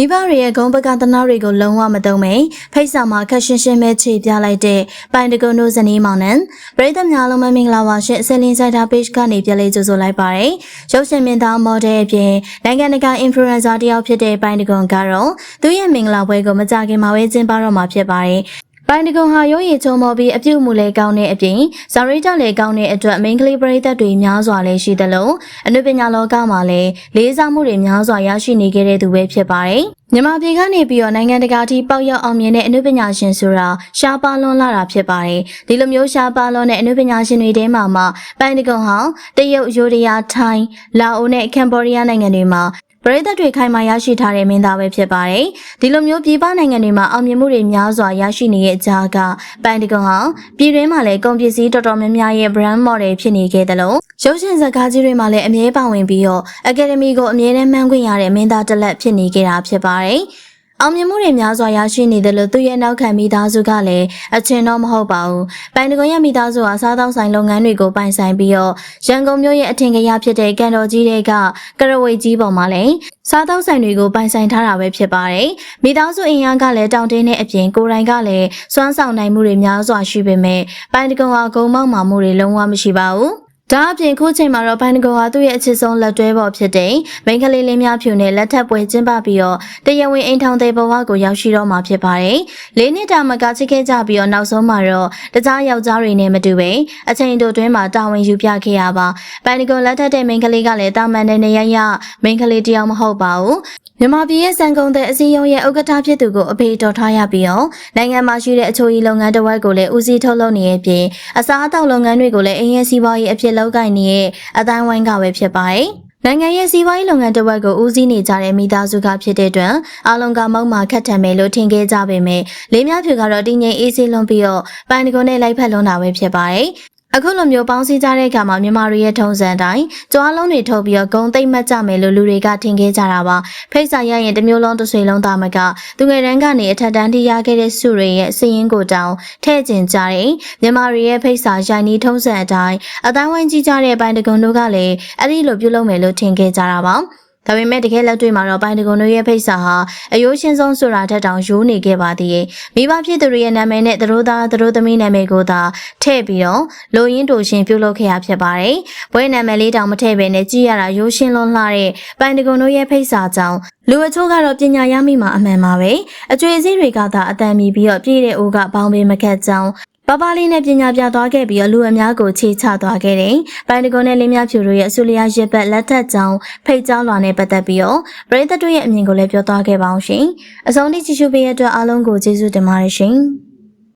မိဘတွေရဲ့ဂုံးပကသနာတွေကိုလုံးဝမသုံးမိန်ဖိတ်စာမှာခက်ရှင်းရှင်းပဲခြေပြလိုက်တဲ့ပိုင်တကွန်တို့ဇနီးမောင်နှံပရိသတ်များလုံးမမင်္ဂလာပါရှင်အစလင်းဆိုင်တာ page ကနေပြလေးကြိုဆိုလိုက်ပါရယ်ရုပ်ရှင်မင်းသားမော်ဒယ်အပြင်နိုင်ငံတကာ influencer တယောက်ဖြစ်တဲ့ပိုင်တကွန်ကတော့သူ့ရဲ့မင်္ဂလာပွဲကိုမကြခင်မှာပဲကျင်းပတော့မှာဖြစ်ပါတယ် ပိုင်တကွန်ဟာရုံးရည်ချုံမော်ပြီးအပြုတ်မှုလဲကောင်းတဲ့အပြင်ဇာရိတလည်းကောင်းတဲ့အတွက်မိန်းကလေးပရိသတ်တွေများစွာလည်းရှိသလိုအနုပညာလောကမှာလည်းလေးစားမှုတွေများစွာရရှိနေခဲ့တဲ့သူပဲဖြစ်ပါတယ်။မြန်မာပြည်ကနေပြီးတော့နိုင်ငံတကာထိပေါက်ရောက်အောင်မြင်တဲ့အနုပညာရှင်ဆိုတာရှားပါလွန်လာတာဖြစ်ပါတယ်။ဒီလိုမျိုးရှားပါလွန်တဲ့အနုပညာရှင်တွေထဲမှာမှပိုင်တကွန်ဟာတရုတ်၊ယိုရီးယား၊ထိုင်း၊လာအိုနဲ့ကမ်ဘောဒီးယားနိုင်ငံတွေမှာ ပရိသတ်တွေခိုင်မာရရှိထားတဲ့မင်းသားပဲဖြစ်ပါတယ်။ဒီလိုမျိုးပြည်ပနိုင်ငံတွေမှာအောင်မြင်မှုတွေများစွာရရှိနေတဲ့အကြားကပိုင်တကွန်ဟာပြည်တွင်းမှာလည်းကုန်ပစ္စည်းတော်တော်များများရဲ့ brand model ဖြစ်နေခဲ့တယ်လို့ရုပ်ရှင်ဇာတ်ကားကြီးတွေမှာလည်းအမြဲပါဝင်ပြီးတော့အကယ်ဒမီကိုအမြဲတမ်းမှန်းခွင့်ရတဲ့မင်းသားတစ်လက်ဖြစ်နေခဲ့တာဖြစ်ပါတယ်။ အောင်မြင်မှုတွေများစွာရရှိနေတယ်လို့သူရဲ့နောက်ခံမိသားစုကလည်းအချင်းတော့မဟုတ်ပါဘူး။ပိုင်တကွန်ရဲ့မိသားစုဟာစားသောက်ဆိုင်လုပ်ငန်းတွေကိုပိုင်ဆိုင်ပြီးတော့ရန်ကုန်မြို့ရဲ့အထင်ကရဖြစ်တဲ့ကန်တော်ကြီးတွေကကရဝေကြီးပေါ်မှာလည်းစားသောက်ဆိုင်တွေကိုပိုင်ဆိုင်ထားတာပဲဖြစ်ပါတယ်။မိသားစုအင်အားကလည်းတောင်တင်းတဲ့အပြင်ကိုယ်တိုင်ကလည်းစွမ်းဆောင်နိုင်မှုတွေများစွာရှိပေမဲ့ပိုင်တကွန်ဟာဂုံမောက်မာမှုတွေလုံးဝမရှိပါဘူး။ ဒါအပြင်ခုချိန်မှာတော့ဘိုင်နဂိုဟာသူ့ရဲ့အချစ်ဆုံးလက်တွဲပေါ်ဖြစ်တဲ့မိန်းကလေးလေးများဖြူနဲ့လက်ထပ်ပွဲကျင်းပပြီးတော့တရားဝင်အိမ်ထောင်တဲ့ဘဝကိုရောက်ရှိတော့မှာဖြစ်ပါတယ်။လေးနှစ်တာမကချစ်ခဲ့ကြပြီးတော့နောက်ဆုံးမှာတော့တခြားယောက်ျားတွေနဲ့မတူပဲအချိန်တိုတွင်းမှာတာဝန်ယူပြခဲ့ရပါ။ဘိုင်နဂိုလက်ထပ်တဲ့မိန်းကလေးကလည်းတာမန်တဲ့နေရရမိန်းကလေးတယောက်မဟုတ်ပါဘူး။မြန်မာပြည်ရဲ့စံကုန်တဲ့အစည်းအရုံးရဲ့ဥက္ကဋ္ဌဖြစ်သူကိုအဖေတော်ထားရပြီးတော့နိုင်ငံမှာရှိတဲ့အချို့ဤလုပ်ငန်းတစ်ဝက်ကိုလည်းဦးစီးထုတ်လုပ်နေရဲ့ပြင်အစားအသောက်လုပ်ငန်းတွေကိုလည်းအင်းရဲ့စီးပွားရေးအဖြစ်လုပ်ကိုင်နေရဲ့အတိုင်းဝိုင်းကပဲဖြစ်ပါတယ်။နိုင်ငံရဲ့စီးပွားရေးလုပ်ငန်းတစ်ဝက်ကိုဦးစီးနေကြတဲ့မိသားစုကဖြစ်တဲ့အတွက်အားလုံးကမုံမာခတ်ထန်မယ်လို့ထင်ခဲ့ကြပေမဲ့လေးများဖြူကတော့တည်ငြိမ်အေးဆေးလွန်ပြီးတော့ပိုင်တကွန်နဲ့လိုက်ဖက်လွန်တာပဲဖြစ်ပါတယ်။ အခုလိုမျိုးပေါင်းစည်းကြတဲ့အခါမှာမြန်မာတွေရဲ့ထုံးစံတိုင်းကြွားလုံးတွေထုတ်ပြီးတော့ဂုံသိမ့်မှတ်ကြမယ်လို့လူတွေကထင်ခဲ့ကြတာပါဖိတ်စာရရင်တစ်မျိုးလုံးတစ်ဆွေလုံးသားမကသူငယ်တန်းကနေအထက်တန်းထိရခဲ့တဲ့စုတွေရဲ့စည်ရင်းကိုတောင်းထဲ့ကျင်ကြတဲ့မြန်မာတွေရဲ့ဖိတ်စာရိုင်းနီးထုံးစံအတိုင်းအတိုင်းဝိုင်းကြီးကြတဲ့ဘိုင်တကွန်တို့ကလည်းအဲ့ဒီလိုပြုလုပ်မယ်လို့ထင်ခဲ့ကြတာပါ ဒါပေမဲ့တကယ်လက်တွေ့မှာတော့ပိုင်တကွန်တို့ရဲ့ဖိတ်စာဟာအယိုးရှင်းဆုံးဆိုတာထက်တောင်ရိုးနေခဲ့ပါသေးတယ်။မိဘဖြစ်သူတွေရဲ့နာမည်နဲ့သူတို့သားသူတို့သမီးနာမည်ကိုသာထည့်ပြီးတော့လိုရင်းတူရှင်ပြုလုပ်ခဲ့ရဖြစ်ပါတယ်။ဘွဲနာမည်လေးတောင်မထည့်ဘဲနဲ့ကြည့်ရတာရိုးရှင်းလွန်းလှတဲ့ပိုင်တကွန်တို့ရဲ့ဖိတ်စာကြောင့်လူအချို့ကတော့ပညာရမိမှာအမှန်ပါပဲ။အကျွေးစည်းတွေကသာအတန်မီပြီးတော့ပြည့်တဲ့အိုးကဘောင်းပင်မခတ်ကြောင်း ပပလေးနဲ့ပညာပြသွားခဲ့ပြီးတော့လူအများကိုခြေချသွားခဲ့တယ်။ပိုင်တကွန်နဲ့လင်းမြဖြူတို့ရဲ့အဆူလျာရစ်ပတ်လက်ထက်ကြောင်ဖိတ်ကြောင်းလွာနဲ့ပတ်သက်ပြီးတော့ပရိသတ်တို့ရဲ့အမြင်ကိုလည်းပြောသွားခဲ့ပါအောင်ရှင်။အဆုံးထိကြည့်ရှုပေးရတဲ့အတွက်အားလုံးကိုကျေးဇူးတင်ပါတယ်ရှင်။